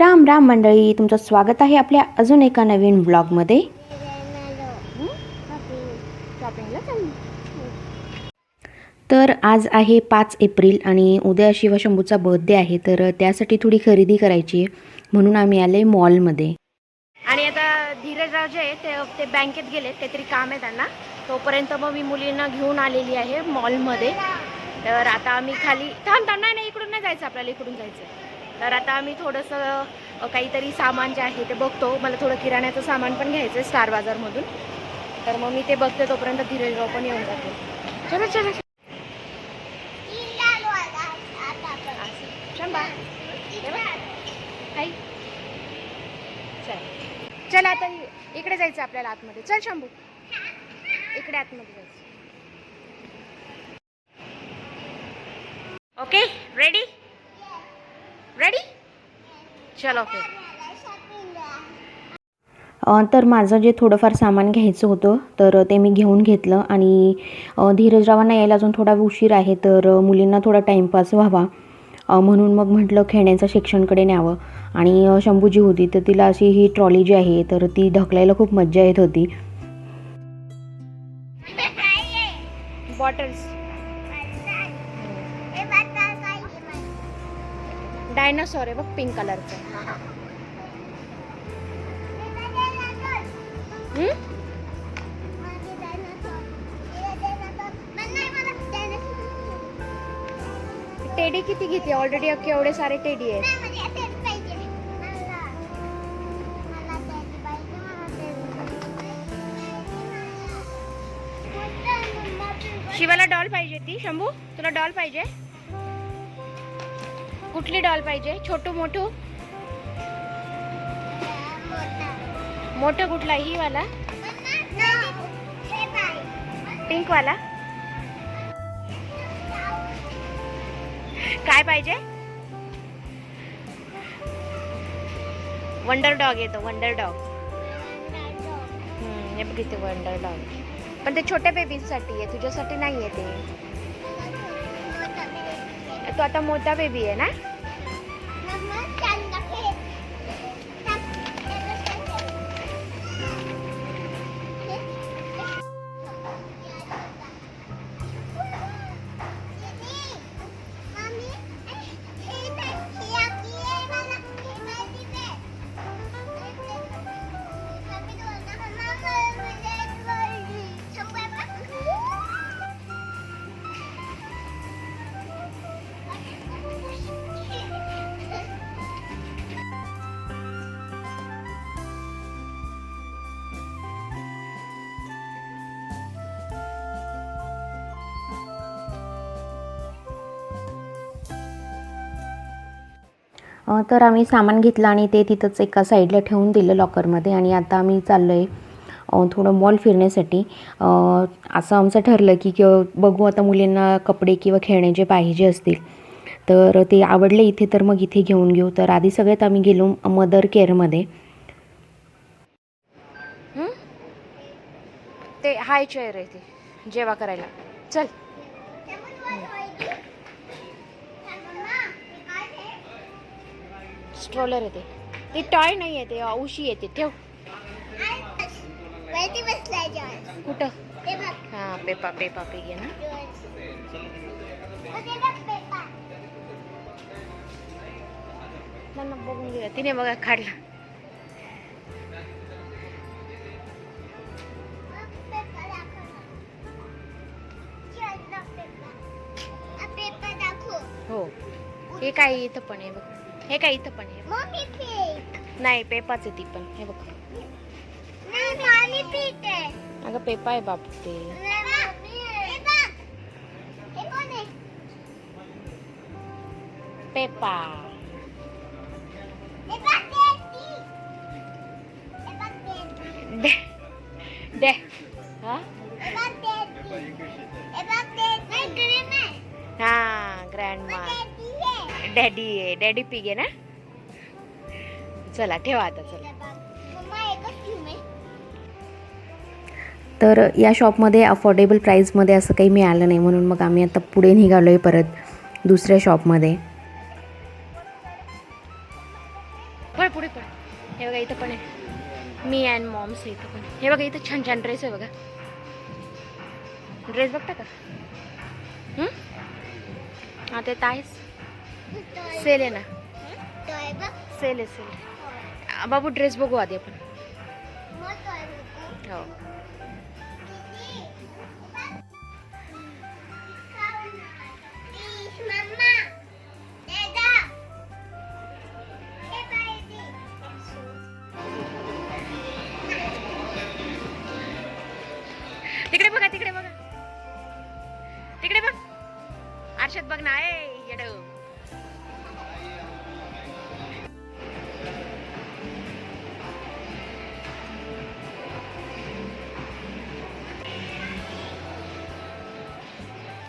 राम राम मंडळी तुमचं स्वागत आहे आपल्या अजून एका नवीन ब्लॉगमध्ये. तर आज आहे पाच एप्रिल आणि उद्या शिवशंभूचा बर्थडे आहे तर त्यासाठी थोडी खरेदी करायची आहे म्हणून आम्ही आले मॉलमध्ये आणि आता धीरजराव जे आहे ते ते बँकेत गेले काहीतरी काम आहे त्यांना. तोपर्यंत मग मी मुलींना घेऊन आलेली आहे मॉलमध्ये तर आता आम्ही खाली थांब थांब नाही नाही इकडून नाही जायचं आपल्याला इकडून जायचं तर आता आम्ही थोडंसं काहीतरी सामान जे आहे ते बघतो. मला थोडं किराण्याचं सामान पण घ्यायचं आहे स्टार बाजारमधून तर मग मी ते बघते तोपर्यंत धीरजराव पण येऊन जाते चला चला. चल. आता इकडे जायचं आपल्याला आतमध्ये. चल शंभू. इकडे आतमध्ये जायचं. ओके रेडी रेडी चलो फिर. तर माझं जे थोडंफार सामान घ्यायचं होतं तर ते मी घेऊन घेतलं आणि धीरजरावांना यायला अजून थोडा उशीर आहे तर मुलींना थोडा टाईमपास व्हावा. म्हणून मग म्हटलं खेळण्याच्या सेक्शनकडे न्यावं. आणि शंभूजी होती तर तिला अशी ही ट्रॉली जी आहे तर ती ढकलायला खूप मज्जा येत होती. बॉटल्स डायनासॉर आहे बघ पिंक कलरचं टेडी किती घेते? ऑलरेडी एवढे सारे टेडी आहेत. शिवाला डॉल पाहिजे ती शंभू? तुला डॉल पाहिजे? कुठली डॉल पाहिजे? छोटू मोठू? मोठं कुठला? ही वाला? पिंक वाला? काय पाहिजे? वंडर डॉग येतो वंडर डॉग हे बघ इथे वंडर डॉग पण ते छोट्या बेबीसाठी आहे तुझ्यासाठी नाही आहे ते तो आता मोठा बेबी आहे ना? तर आम्ही सामान घेतलं आणि ते तिथंच एका साईडला ठेवून दिलं लॉकरमध्ये आणि आता आम्ही चाललो आहे थोडं मॉल फिरण्यासाठी. असं आमचं ठरलं की किंवा बघू आता मुलींना कपडे किंवा खेळणे जे पाहिजे असतील तर ते आवडले इथे तर मग इथे घेऊन घेऊ. तर आधी सगळ्यात आम्ही गेलो मदर केअरमध्ये. ते हाय चेअर आहे ते जेवा करायला. चल. स्ट्रोलर आहे ते टॉय नाही आहे ते येते. ठेव. कुठं? हा पेपा पेपा पिग आहे ना. बघून तिने बघा काढला. हो. हे काय इथं पण आहे बघ. हे काय इथं पण आहे? नाही पेपाच आहे ती पण. हे बघ. अगं पेपा आहे बाप ते. पेपा. डॅडी आहे. डॅडी पिग आहे ना? चला ठेवा आता चला. तर या शॉपमध्ये अफोर्डेबल प्राईजमध्ये असं काही मिळालं नाही. म्हणून मग आम्ही आता पुढे निघालो आहे परत दुसऱ्या शॉपमध्ये पळ पुढे पळ. हे बघा इथं पण आहे. मी अँड मॉम्स इथं पण. हे बघा इथं छान छान ड्रेस आहे बघा. ड्रेस बघता का? हां ते तर आहेच. सेल आहे ना सेल आहे सेल. बाबू ड्रेस बघू आधी आपण. हो.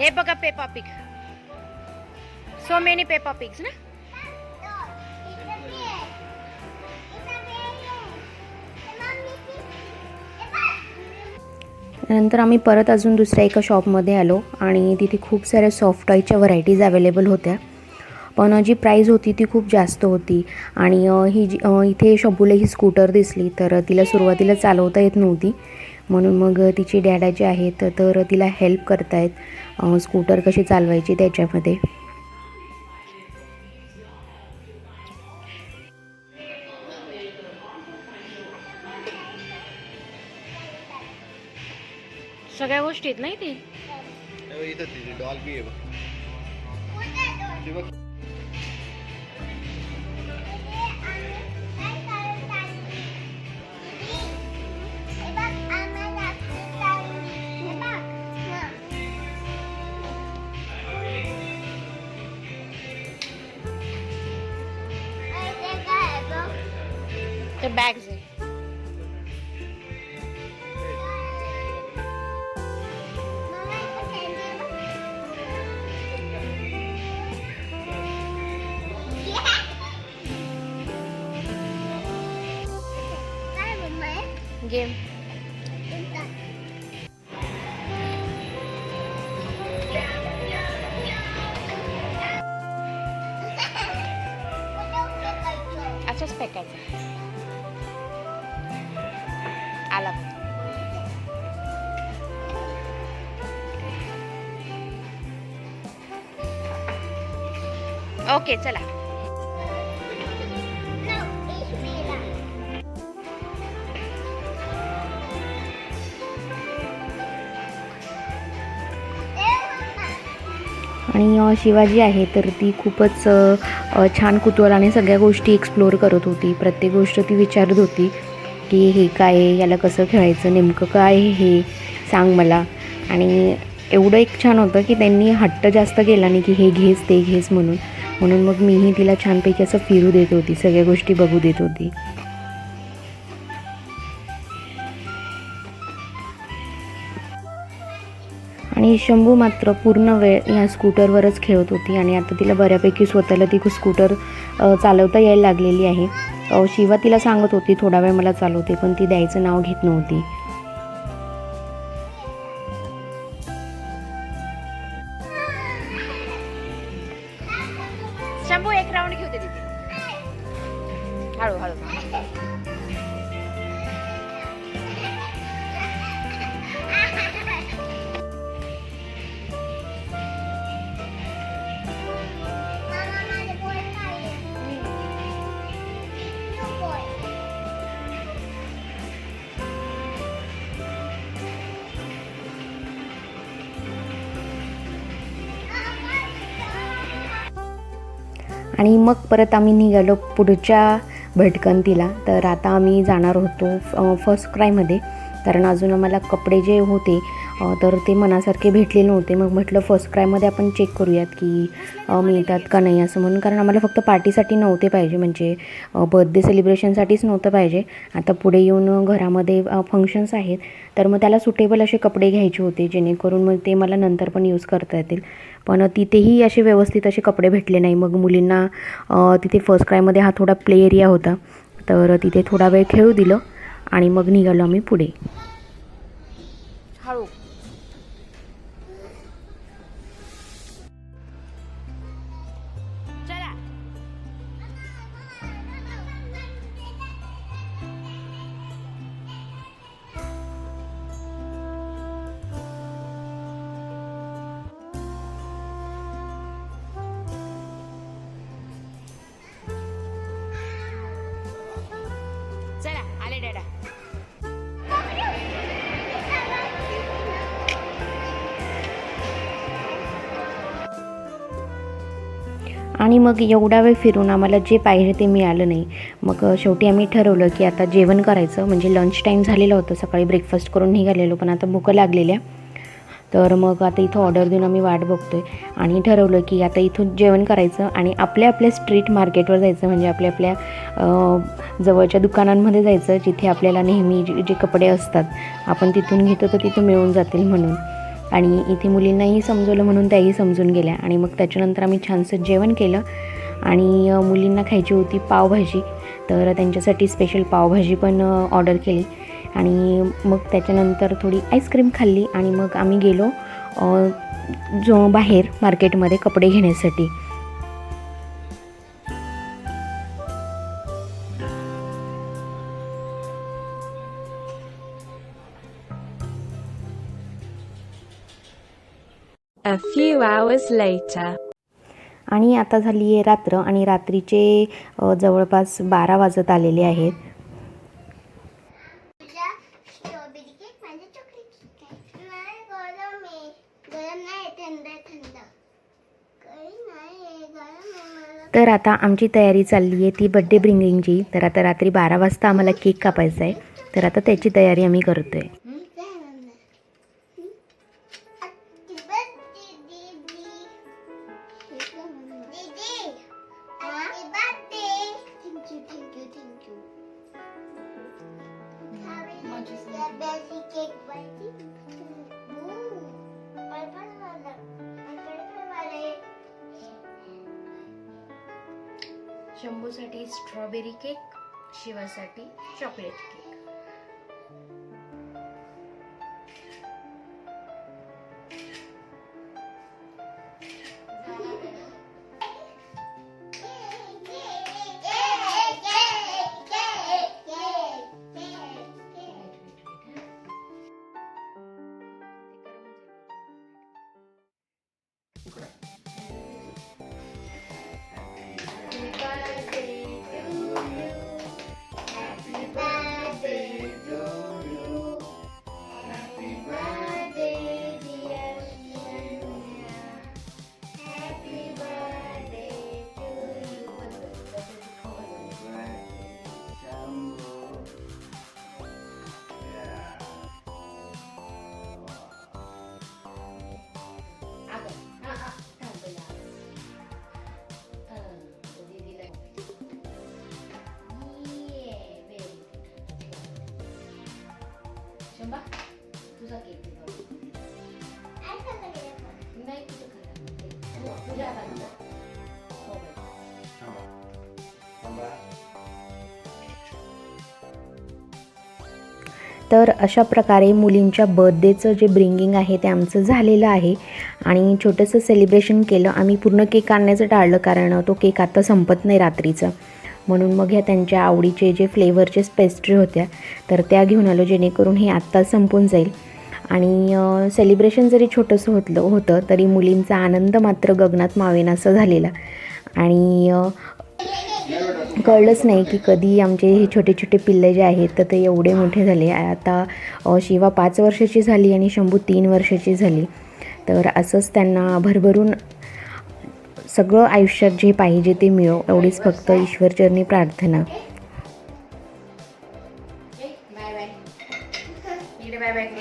हे बघा Peppa pig so many Peppa pigs ना? नंतर आम्ही परत अजून दुसऱ्या एका शॉपमध्ये आलो आणि तिथे खूप साऱ्या सॉफ्ट टॉयच्या व्हरायटीज अवेलेबल होत्या. पण जी प्राईज होती ती खूप जास्त होती आणि ही जी इथे शंभूला ही स्कूटर दिसली तर तिला सुरुवातीला चालवता येत नव्हती. म्हणून मग तिची डॅडा जे आहेत तर तिला हेल्प करतायत स्कूटर कशी चालवायची त्याच्यामध्ये. सगळ्या गोष्टी आहेत नाही ते डॉल बी आहे ते बघ ते बॅग्स आहे गेम असंच फेकायचं ओके चला. आणि शिवाजी आहे तर ती खूपच छान कुतूहलाने सगळ्या गोष्टी एक्सप्लोअर करत होती. प्रत्येक गोष्ट ती विचारत होती की हे काय आहे? याला कसं खेळायचं? नेमकं काय हे? सांग मला. आणि एवढं एक छान होतं की त्यांनी हट्ट जास्त केला नाही की हे घेस ते घेस म्हणून. म्हणून मग मीही तिला छानपैकी असं फिरू देत होती सगळ्या गोष्टी बघू देत होती. आणि शंभू मात्र पूर्ण वेळ ह्या स्कूटरवरच खेळत होती आणि आता तिला बऱ्यापैकी स्वतःला ती स्कूटर चालवता यायला लागलेली आहे. शिवा तिला सांगत होती थोडा वेळ मला चालवते पण ती द्यायचं नाव घेत नव्हती. आणि मग परत आम्ही निघालो पुढच्या भटकंतीला. तर आता आम्ही जाणार होतो फर्स्ट क्रायमध्ये कारण अजून आम्हाला कपडे जे होते तर ते मनासारखे भेटले नव्हते. मग म्हटलं फर्स्ट क्रायमध्ये आपण चेक करूयात की मिळतात का नाही असं म्हणून. कारण आम्हाला फक्त पार्टीसाठी नव्हते पाहिजे. म्हणजे बर्थडे सेलिब्रेशनसाठीच नव्हतं पाहिजे. आता पुढे येऊन घरामध्ये फंक्शन्स आहेत. तर मग त्याला सुटेबल असे कपडे घ्यायचे होते जेणेकरून मग ते मला नंतर पण यूज करता येतील. पण तिथेही असे व्यवस्थित असे कपडे भेटले नाही. मग मुलींना तिथे फर्स्ट क्रायमध्ये हा थोडा प्ले एरिया होता. तर तिथे थोडा वेळ खेळू दिलं आणि मग निघालो आम्ही पुढे. हळू. आणि मग एवढा वेळ फिरून आम्हाला जे पाहिजे ते मिळालं नाही. मग शेवटी आम्ही ठरवलं की आता जेवण करायचं. म्हणजे लंच टाईम झालेलं होतं. सकाळी ब्रेकफास्ट करून निघालेलो पण आता भूक लागलेल्या. तर मग आता इथं ऑर्डर देऊन आम्ही वाट बघतो आहे आणि ठरवलं की आता इथून जेवण करायचं आणि आपल्या आपल्या स्ट्रीट मार्केटवर जायचं. म्हणजे आपल्या आपल्या जवळच्या दुकानांमध्ये जायचं जिथे आपल्याला नेहमी जे जे कपडे असतात आपण तिथून घेतो तर तिथं मिळून जातील म्हणून. आणि इथे मुलींनाही समजवलं म्हणून त्याही समजून गेल्या. आणि मग त्याच्यानंतर आम्ही छानसं जेवण केलं. आणि मुलींना खायची होती पावभाजी. तर त्यांच्यासाठी स्पेशल पावभाजी पण ऑर्डर केली. आणि मग त्याच्यानंतर थोडी आईस्क्रीम खाल्ली. आणि मग आम्ही गेलो जो बाहेर मार्केटमध्ये कपडे घेण्यासाठी. A few hours later. आणि आता झाली आहे रात्र आणि रात्रीचे जवळपास बारा वाजत आलेले आहेत. तर आता आमची तयारी चालली आहे ती बड्डे ब्रिंगिंगची तर आता रात्री बारा वाजता आम्हाला केक कापायचा आहे. तर आता त्याची तयारी आम्ही करतो आहे शंभूसाठी स्ट्रॉबेरी केक शिवासाठी चॉकलेट केक. शंभा तुझा केक नाही तुझं तुझ्या तर अशा प्रकारे मुलींच्या बर्थडेचं जे ब्रिंगिंग आहे ते आमचं झालेलं आहे. आणि छोटंसं सेलिब्रेशन केलं. आम्ही पूर्ण केक आणण्याचं टाळलं कारण तो केक आता संपत नाही रात्रीचा. म्हणून मग ह्या त्यांच्या आवडीचे जे फ्लेवरचे पेस्ट्री होत्या तर त्या घेऊन आलो जेणेकरून हे आत्ता संपून जाईल. आणि सेलिब्रेशन जरी छोटंसं होतलं होतं तरी मुलींचा आनंद मात्र गगनात मावेनासा झालेला. आणि कळलंच नाही की कधी आमचे हे छोटे छोटे पिल्ले जे आहेत तर ते एवढे मोठे झाले. आता शिवा पाच वर्षाची झाली आणि शंभू तीन वर्षाची झाली. तर असंच त्यांना भरभरून सगळं आयुष्यात जे पाहिजे ते मिळो एवढीच फक्त ईश्वरचरणी प्रार्थना. Bye bye